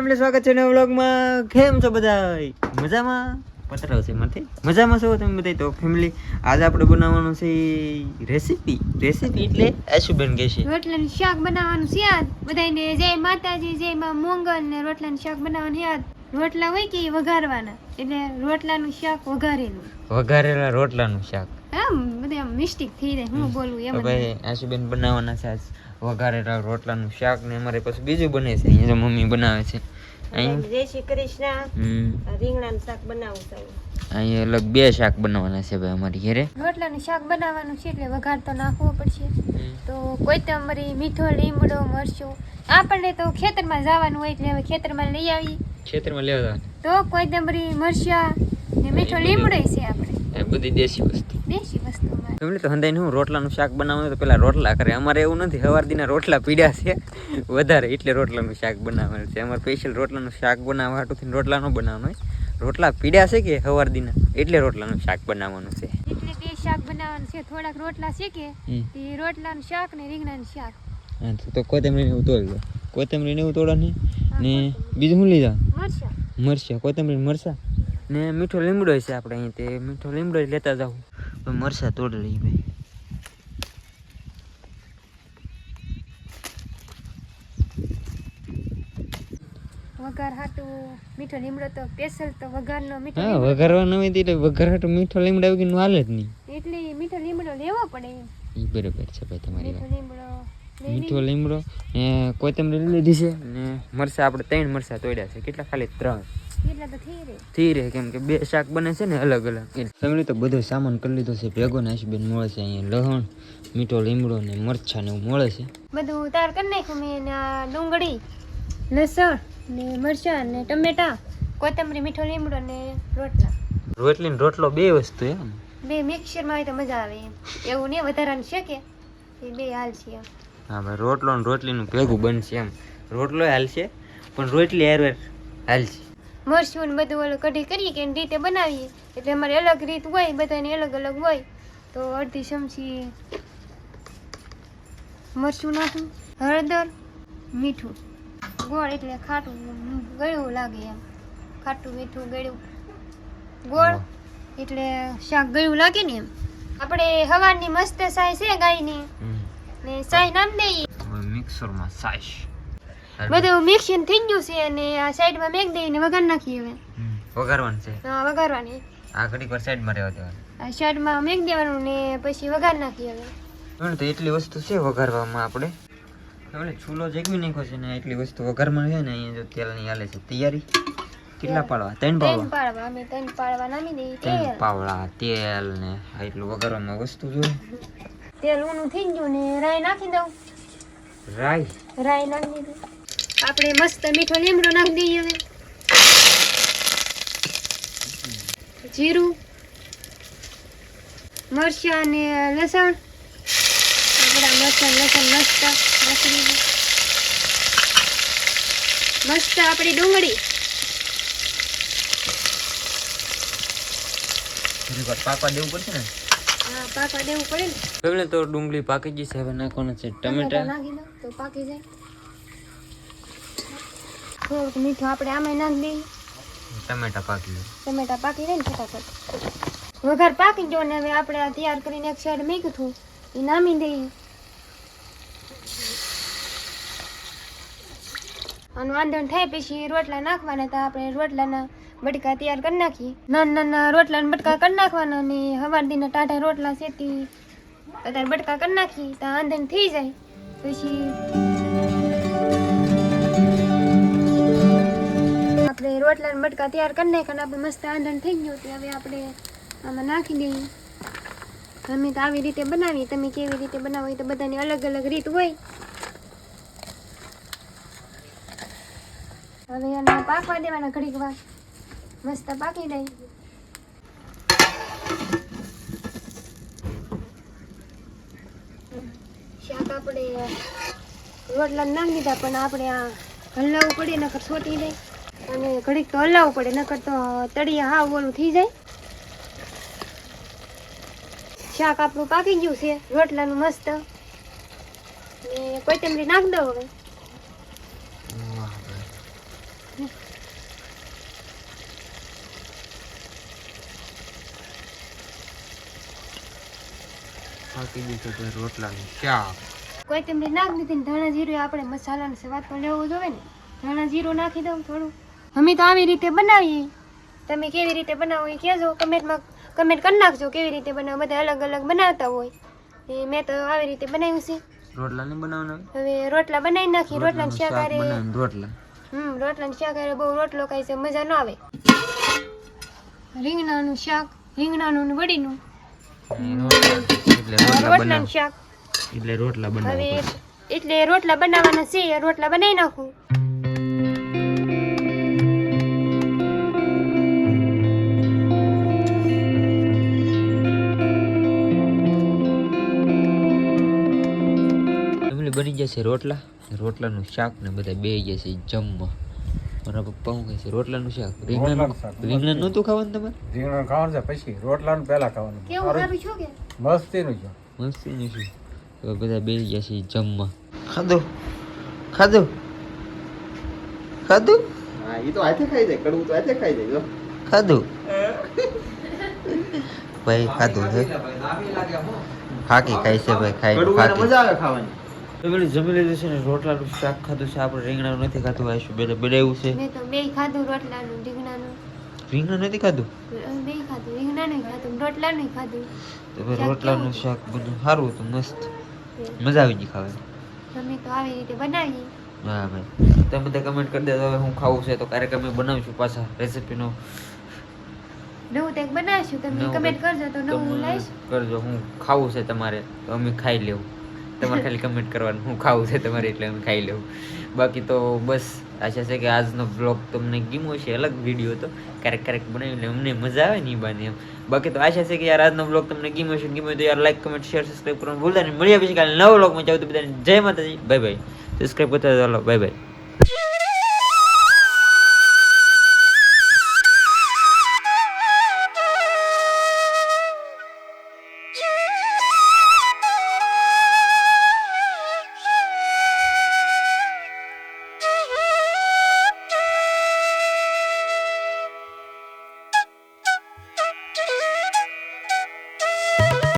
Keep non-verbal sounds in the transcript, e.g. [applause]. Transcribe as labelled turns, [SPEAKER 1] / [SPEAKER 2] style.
[SPEAKER 1] Family, સ્વાગત છે નવા વ્લોગમાં. કેમ છો બધા મજામાં? પતરાવ છે માથે મજામાં છો તમે બધા તો ફેમિલી આજે આપણે બનાવવાનું છે રેસીપી રેસીપી એટલે આશુબેન કહે છે.
[SPEAKER 2] રોટલાનું શાક બનાવવાનું છે યાદ? બધાને જય માતાજી, જય માં મોંગલ ને રોટલાનું શાક બનાવવાનું યાદ? રોટલા હોય કે એ વઘારવાના? એટલે રોટલાનું શાક વઘારેલું.
[SPEAKER 1] વઘારેલા રોટલાનું શાક.
[SPEAKER 2] આમ બધે આમ મિસ્ટેક થઈ જાય હું બોલું એમ
[SPEAKER 1] ભાઈ આશુબેન બનાવવાના છે આજ વઘારેલા રોટલાનું શાક ને અમારે પછી બીજું બને છે અહીંયા મમ્મી બનાવે છે. અહીં?
[SPEAKER 3] જય શ્રી કૃષ્ણ. રીંગણાનું શાક બનાવું છું.
[SPEAKER 1] અહીં અલગ બે શાક બનાવવાના છે ભાઈ અમારી ઘરે.
[SPEAKER 2] રોટલાનું શાક બનાવવાનું છે એટલે વઘાર તો નાખવો પડશે. તો કોથમરી મીઠો લીમડો મરચું આપણને તો ખેતરમાં જવાનું હોય એટલે હવે ખેતરમાં લઈ આવી
[SPEAKER 1] ખેતરમાં લેવા
[SPEAKER 2] તો કોથમરી મરચા ને મીઠો લીમડો છે આપણે.
[SPEAKER 1] એ બધી દેશી વસ્તુ.
[SPEAKER 2] દેશી વસ્તુ
[SPEAKER 1] ફેમિલી તો હંદાઈ હું રોટલાનું શાક બનાવવાનું તો પેલા રોટલા કરે. અમારે એવું નથી સવાર દીના રોટલા પીડ્યા છે. વધારે એટલે રોટલાનું શાક બનાવવાનું છે. અમારે સ્પેશિયલ રોટલાનું શાક બનાવવા હાટુથી રોટલા ન બનાવવાનું હોય. રોટલા પીડ્યા છે કે સવાર દીના? એટલે રોટલાનું શાક બનાવવાનું છે.
[SPEAKER 2] એટલે તે શાક બનાવવાનું છે. થોડાક રોટલા છે કે તે રોટલાનું શાક ને રીંગણાનું શાક.
[SPEAKER 1] હા તો- તો કોથમરી ને એવું તોડી નહીં ને ને બીજું શું લીધા?
[SPEAKER 2] મરચા.
[SPEAKER 1] મરચા. કોથમરી મરચા? ને મીઠો લીમડો છે આપણે અહીં તે. મીઠો લીમડો લેતા તો મરચા તોડી લઈ ભાઈ.
[SPEAKER 2] વઘાર હાટું. મીઠો લીમડો તો સ્પેશિયલ તો વઘારનો મીઠો
[SPEAKER 1] હા. વઘારવા નવી હોય એટલે વઘાર હાટું મીઠો લીમડા વગર હાલે જ નહીં.
[SPEAKER 2] એટલે મીઠો લીમડો લેવો પડે
[SPEAKER 1] એ બરોબર છે ભાઈ તમારી વાત. મીઠો લીમડો ને કોથમરી લીધી છે ને મરસા આપણે ત્રણ મરસા તોડ્યા છે. કેટલા ખાલી? ત્રણ.
[SPEAKER 2] થઈ રહે.
[SPEAKER 1] કેમ કે બે શાક બને છે ને અલગ અલગ. ફેમિલી તો બધો સામાન કરી લીધો છે. ભેગો ને આશુબેન મળે છે અહીંયા લહણ મીઠો લીમડો ને મરચા ને મળે છે.
[SPEAKER 2] બધું ઉતાર કરી નાખ્યું મેં ડુંગળી લસણ ને મરચાં ને ટમેટા કોથમરી મીઠો લીમડો ને રોટલા.
[SPEAKER 1] રોટલી ને રોટલો બે વસ્તુ એમ.
[SPEAKER 2] બે મિક્સરમાં હોય તો મજા આવે એમ. એવું નહીં વધારાનું છે કે? એ બે હાલ છે
[SPEAKER 1] હા ભાઈ રોટલો ને રોટલીનું ભેગું બનશે એમ. રોટલો હાલશે પણ રોટલી હેરવેર હાલશે.
[SPEAKER 2] મરચું ને બધું ઓલું કઢી કરીએ કે રીતે બનાવીએ? એટલે અમારે અલગ રીત હોય બધાની અલગ અલગ હોય. તો અડધી ચમચી મરચું નાખું હળદર મીઠું. ગોળ એટલે ખાટું ગળ્યું લાગે એમ. ખાટું મીઠું ગળ્યું. ગોળ એટલે શાક ગળ્યું લાગે ને એમ. આપણે હવાની મસ્ત સાય છે ગાયની? ને સાય નામ દઈએ
[SPEAKER 1] હવે મિક્સરમાં સાઈશ
[SPEAKER 2] બધું મિક્સિંગ થઈ ગયું છે અને આ સાઈડમાં મેક દઈને વઘાર નાખીએ હવે
[SPEAKER 1] વઘારવાનું છે
[SPEAKER 2] હા વઘારવાની
[SPEAKER 1] આ ઘડીક વાર સાઈડમાં રહેવા દેવાનું
[SPEAKER 2] આ શર્ટમાં મેક દેવાનું ને પછી વઘાર નાખીએ હવે
[SPEAKER 1] હવે તો એટલી વસ્તુ છે વઘારવામાં આપણે એટલે ચૂલો જગવી નાખ્યો છે ને એટલી વસ્તુ વઘારમાં છે ને અહીંયા જો તેલની હાલે છે તૈયારી કેટલા પાડવા ત્રણ
[SPEAKER 2] ત્રણ
[SPEAKER 1] પાડવા
[SPEAKER 2] અમે ત્રણ પાડવા નામી દઈએ તેલ
[SPEAKER 1] પાવડા તેલ ને એટલું વઘારવામાં વસ્તુ જોઈએ
[SPEAKER 2] તેલ ઊનું થઈ ગયું ને રાઈ નાખી દઉં.
[SPEAKER 1] રાઈ?
[SPEAKER 2] રાઈ નાખી દીધું આપણે મસ્ત મીઠો લીમડો નાખી દઈએ હવે. જીરું મરચાં અને લસણ. આપણા મરચાં લસણ મસ્ત નાખી દીધું. મસ્ત આપણી ડુંગળી.
[SPEAKER 1] પાકવા દેવું પડશે ને?
[SPEAKER 2] હા પાકવા દેવું પડે ને.
[SPEAKER 1] હવે તો ડુંગળી પાકી ગઈ છે હવે નાખવાના છે ટમેટા
[SPEAKER 2] નાખી દો તો પાકી જાય. થોડુંક મીઠું આપણે આમાં નાખી દઈએ.
[SPEAKER 1] ટમેટા પાકી ગયું.
[SPEAKER 2] ટમેટા પાકી જાય ને ફટાફટ. વઘાર પાકી ગયો ને હવે આપણે આ તૈયાર કરીને એક સાઈડ મૂક્યું હતું એ નામી દઈએ. અને વાંધણ થાય પછી રોટલા નાખવાના તો આપણે રોટલાના બટકા તૈયાર કરી નાખીએ નાના નાના રોટલા બટકા કરી નાખવાના અને હવાર દીના ટાઢા રોટલા શેતી અત્યારે બટકા કરી નાખી, તો આંધણ થઈ જાય. પછી આપણે રોટલા બટકા તૈયાર કરી નાખ્યા આપણે મસ્ત આંધણ થઈ ગયું તો હવે આપણે આમાં નાખી દઈએ. અમે તો આવી રીતે બનાવીએ. તમે કેવી રીતે બનાવો તો બધાની અલગ અલગ રીત હોય. હવે એને પાકવા દેવાના ઘડીક વાર મસ્ત પાકી દઈ શાક આપણે રોટલા નાખી દીધા પણ આપણે આ હલાવવું પડે, નકર છોટી દે. અને ઘડીક તો હલાવવું પડે, નકર તો તળિયા હાવ ઓલું થઈ જાય. શાક આપણું પાકી ગયું છે, રોટલાનું મસ્ત. ને કોથમરી નાખ દો હવે.
[SPEAKER 1] બાકી દીધું તો રોટલાનું. શાક
[SPEAKER 2] કોઈ તેમને નાખ દીધી ધાણા જીરું આપણે મસાલાનો સ્વાદ પણ લેવો જોઈએ ને. ધાણા જીરું નાખી દઉં થોડું. અમે તો આવી રીતે બનાવીએ. તમે કેવી રીતે બનાવો એ કહેજો. કમેન્ટમાં કમેન્ટ કરી નાખજો કેવી રીતે બનાવો. બધા અલગ અલગ બનાવતા હોય. એ મેં તો આવી રીતે બનાવ્યું છે.
[SPEAKER 1] રોટલા નહીં બનાવવાના
[SPEAKER 2] હવે રોટલા બનાવી નાખી. રોટલા શાક હારે
[SPEAKER 1] રોટલા.
[SPEAKER 2] હમ રોટલાનું શાક હારે બહુ રોટલો ખાય છે. મજા ન આવે. રીંગણાનું શાક રીંગણાનું ને વડીનું.
[SPEAKER 1] રોટલા
[SPEAKER 2] શાક.
[SPEAKER 1] એટલે રોટલા બનાવ
[SPEAKER 2] એટલે રોટલા બનાવવાના છે રોટલા બનાવી નાખું.
[SPEAKER 1] બની જશે રોટલા રોટલાનું શાક ને બધા બે જશે જમવા. મારા પપ્પા કહે છે રોટલાનું શાક?
[SPEAKER 4] રોટલાનું શાક.
[SPEAKER 1] નહોતું ખાવાનું તમારે?
[SPEAKER 4] રીંગણ ખાવાનું છે પછી રોટલાનું પહેલા ખાવાનું.
[SPEAKER 2] કેવું સારું છું કે?
[SPEAKER 4] મસ્તીનું છે.
[SPEAKER 1] હવે બધા બે છે જમવા. ખાધું? ખાધું? ખાધું?
[SPEAKER 5] હા એ તો હાથે ખાઈ જાય કડવું તો હાથે ખાઈ જાય જો.
[SPEAKER 1] ખાધું? [laughs] ભાઈ ખાધું છે. ફાકી ખાઈ છે ભાઈ ખાઈ
[SPEAKER 5] મજા આવે ખાવાની.
[SPEAKER 1] પેલું જમી લીધું છે ને રોટલાનું શાક ખાધું છે આપણે રીંગણાનું નથી ખાધું આવીશું બે બનાવ્યું છે?
[SPEAKER 2] મેં તો બે ખાધું રોટલાનું રીંગણાનું.
[SPEAKER 1] રીંગણા નથી ખાધું?
[SPEAKER 2] બે ખાધું રીંગણાનું ખાધું રોટલાનું ખાધું.
[SPEAKER 1] તો રોટલાનું શાક બધું સારું હતું મસ્ત. મજા આવી ગઈ ખાવાની.
[SPEAKER 2] તમે તો આવી રીતે બનાવી
[SPEAKER 1] હા ભાઈ. તમે બધા કમેન્ટ કરી દેજો હવે હું ખાવું છે તો ક્યારેક અમે બનાવીશું પાછા રેસીપીનો
[SPEAKER 2] નવું કંઈક બનાવીશું તમે કમેન્ટ કરજો તો નવું લઈશ.
[SPEAKER 1] કરજો હું ખાવું છે તમારે તો અમે ખાઈ લેવું. તમારે ખાલી કમેન્ટ કરવાનું. હું ખાવું છે તમારે એટલે હું ખાઈ લેવું બાકી તો બસ, આશા છે કે આજનો બ્લોગ તમને ગીમો છે અલગ વીડિયો હતો. ક્યારેક ક્યારેક બનાવીને અમને મજા આવે નહીં બાને એમ. બાકી તો આશા છે કે યાર આજનો બ્લોગ તમને ગીમો છે ગીમો તો યાર લાઈક કમેન્ટ શેર સબસ્ક્રાઈબ કરવાનું ભૂલતા નહીં. મળ્યા પછી કાલે નવો બ્લોગમાં જાવ તો બધાને જય માતાજી. બાય બાય સબસ્ક્રાઈબ કરતા ચાલો બાય બાય